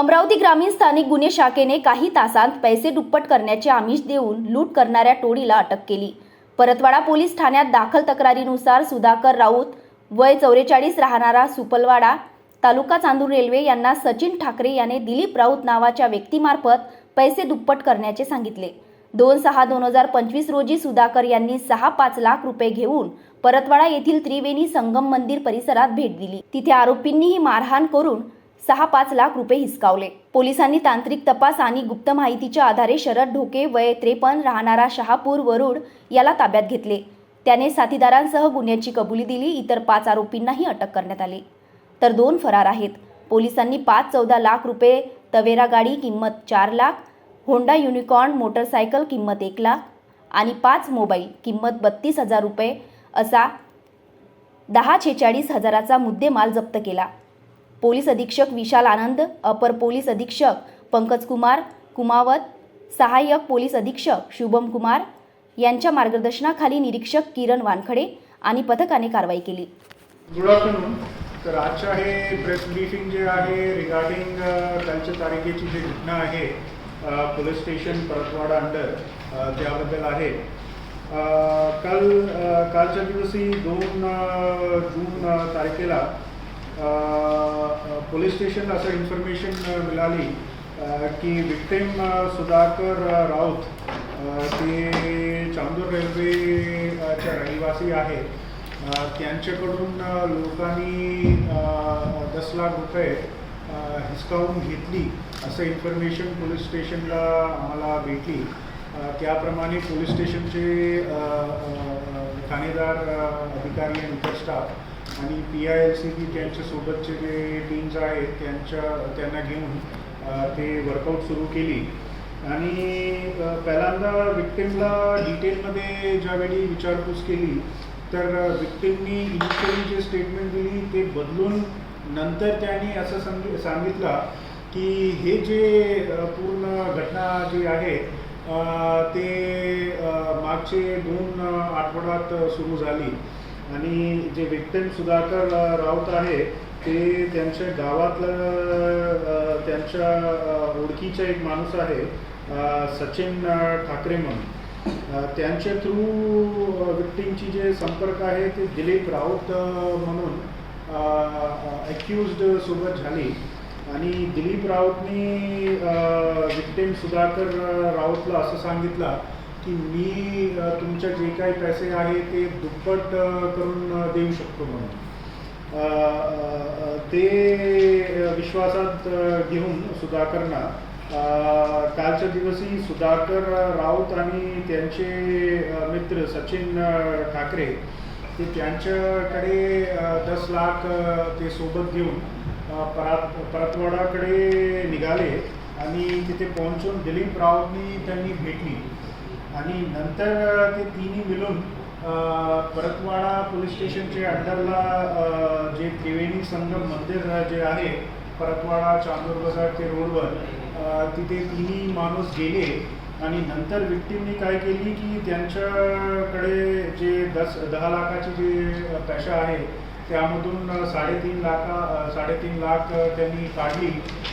अमरावती ग्रामीण स्थानिक गुन्हे शाखेने काही तासांत पैसे दुप्पट करण्याचे आमिष देऊन लूट करणाऱ्या टोळीला अटक केली. परतवाडा पोलीस ठाण्यात दाखल तक्रारीनुसार सुधाकर राऊत वय चौवेचाळीस राहणारा सुपलवाडा तालुका चांदूर रेल्वे यांना सचिन ठाकरे याने दिलीप राऊत नावाच्या व्यक्तीमार्फत पैसे दुप्पट करण्याचे सांगितले. दोन सहा दोन हजार पंचवीस रोजी सुधाकर यांनी सहा पाच लाख रुपये घेऊन परतवाडा येथील त्रिवेणी संगम मंदिर परिसरात भेट दिली. तिथे आरोपींनीही मारहाण करून सहा पाच लाख रुपये हिसकावले. पोलिसांनी तांत्रिक तपास आणि गुप्त माहितीच्या आधारे शरद ढोके वय त्रेपन्न राहणारा शहापूर वरुड याला ताब्यात घेतले. त्याने साथीदारांसह गुन्ह्याची कबुली दिली इतर पाच आरोपींनाही अटक करण्यात आली. तर दोन फरार आहेत. पोलिसांनी पाच चौदा लाख रुपये तवेरा गाडी किंमत चार लाख होंडा युनिकॉर्न मोटरसायकल किंमत एक लाख आणि पाच मोबाईल किंमत बत्तीस हजार रुपये असा दहा छेचाळीस हजाराचा मुद्देमाल जप्त केला. पोलीस अधीक्षक विशाल आनंद अपर पोलीस अधीक्षक पंकज कुमार कुमावत सहाय्यक पोलीस अधीक्षक शुभम कुमार यांच्या मार्गदर्शनाखाली निरीक्षक किरण वानखडे आणि पथकाने कारवाई केली. गुड आफ्टरनून तर आजच्या हे प्रेस ब्रीफिंग जे आहे रिगार्डिंग कालच्या तारखेची जी घटना आहे पोलीस स्टेशन परतवाडा अंडर त्याबद्दल आहे. काल कालच्या दिवशी दोन जून तारखेला पोलीस स्टेशनला असं इन्फॉर्मेशन मिळाली की विक्टिम सुधाकर राऊत ते चांदूर रेल्वेच्या रहिवासी आहेत. त्यांच्याकडून लोकांनी दस लाख रुपये हिसकावून घेतली असं इन्फॉर्मेशन पोलीस स्टेशनला आम्हाला भेटली. त्याप्रमाणे पोलीस स्टेशनचे ठाणेदार अधिकारी आणि इतर स्टाफ आणि P I L C B त्यांच्यासोबतचे जे टीम्स आहेत त्यांच्या त्यांना घेऊन ते वर्कआउट सुरू केली. आणि पहिल्यांदा विक्टिमला डिटेलमध्ये ज्यावेळी विचारपूस केली तर विक्टिमनी इनिशियली जे स्टेटमेंट दिली ते बदलून नंतर त्यांनी असं सांग सांगितलं की हे जे पूर्ण घटना जी आहे ते मागचे दोन आठवड्यात सुरू झाली. आणि जे विक्टिम सुधाकर राऊत आहे ते त्यांच्या गावातलं त्यांच्या ओळखीचा एक माणूस आहे सचिन ठाकरे म्हणून. त्यांच्या थ्रू विक्टीमची जे संपर्क आहे ते दिलीप राऊत म्हणून अक्युज्ड सोबत झाली. आणि दिलीप राऊतनी विक्टिम सुधाकर राऊतला असं सांगितलं की मी तुमच्या जे काही पैसे आहे ते दुप्पट करून देऊ शकतो म्हणून. ते विश्वासात घेऊन सुधाकरना कालच्या दिवशी सुधाकर राऊत आणि त्यांचे मित्र सचिन ठाकरे ते त्यांच्याकडे दस लाख ते सोबत घेऊन परात परतवाडाकडे निघाले आणि तिथे पोहोचून दिलीप राऊतनी त्यांनी भेटली. आणि नंतर ते तिन्ही मिळून परतवाडा पोलीस स्टेशनचे अंडरला जे त्रिवेणी संगम मंदिर जे आहे परतवाडा चांदूर बाजार ते रोडवर तिथे तिन्ही माणूस गेले. आणि नंतर विक्टीमनी काय केली की त्यांच्याकडे जे दस दहा लाखाचे जे पैसा आहे त्यामधून साडेतीन लाखा साडेतीन लाख त्यांनी काढली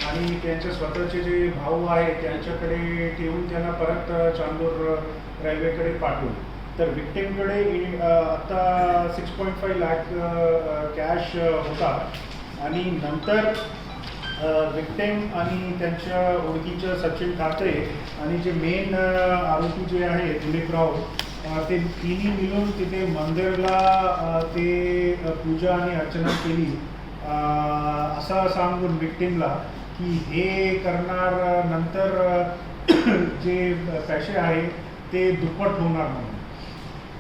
आणि त्यांचे स्वतःचे जे भाऊ आहे त्यांच्याकडे ठेवून त्यांना परत चांदूर रेल्वेकडे पाठवलं. तर विक्टीमकडे आत्ता आता six point five lakh cash होता. आणि नंतर विक्टेम आणि त्यांच्या ओळखीचं सचिन ठाकरे आणि जे मेन आरोपी जे आहे दिलीप राऊत ते तिन्ही मिळून तिथे मंदिरला ते पूजा आणि अर्चना केली. असं सांगून विक्टीमला की हे करणार नंतर जे पैसे आहे ते दुप्पट होणार म्हणून.